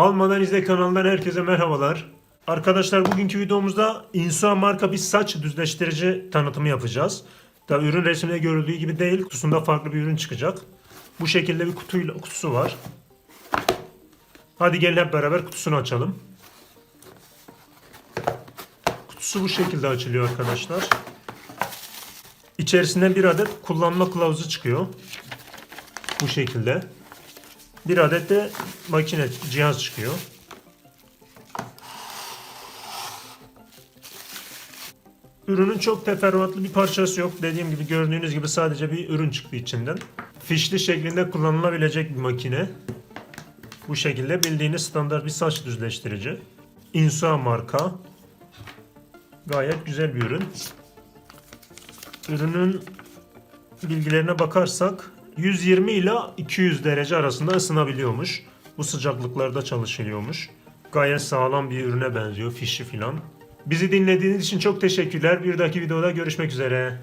Almadan izle kanalından herkese merhabalar. Arkadaşlar bugünkü videomuzda Insua marka bir saç düzleştirici tanıtımı yapacağız. Da ürün resimde görüldüğü gibi değil, kutusunda farklı bir ürün çıkacak. Bu şekilde bir kutuyla kutusu var. Hadi gelin hep beraber kutusunu açalım. Kutusu bu şekilde açılıyor arkadaşlar. İçerisinden bir adet kullanma kılavuzu çıkıyor. Bu şekilde. Bir adet de makine cihaz çıkıyor. Ürünün çok teferruatlı bir parçası yok. Dediğim gibi gördüğünüz gibi sadece bir ürün çıktı içinden. Fişli şeklinde kullanılabilecek bir makine. Bu şekilde bildiğiniz standart bir saç düzleştirici. Insua marka. Gayet güzel bir ürün. Ürünün bilgilerine bakarsak 120 ila 200 derece arasında ısınabiliyormuş. Bu sıcaklıklarda çalışılıyormuş. Gayet sağlam bir ürüne benziyor. Fişi filan. Bizi dinlediğiniz için çok teşekkürler. Bir dahaki videoda görüşmek üzere.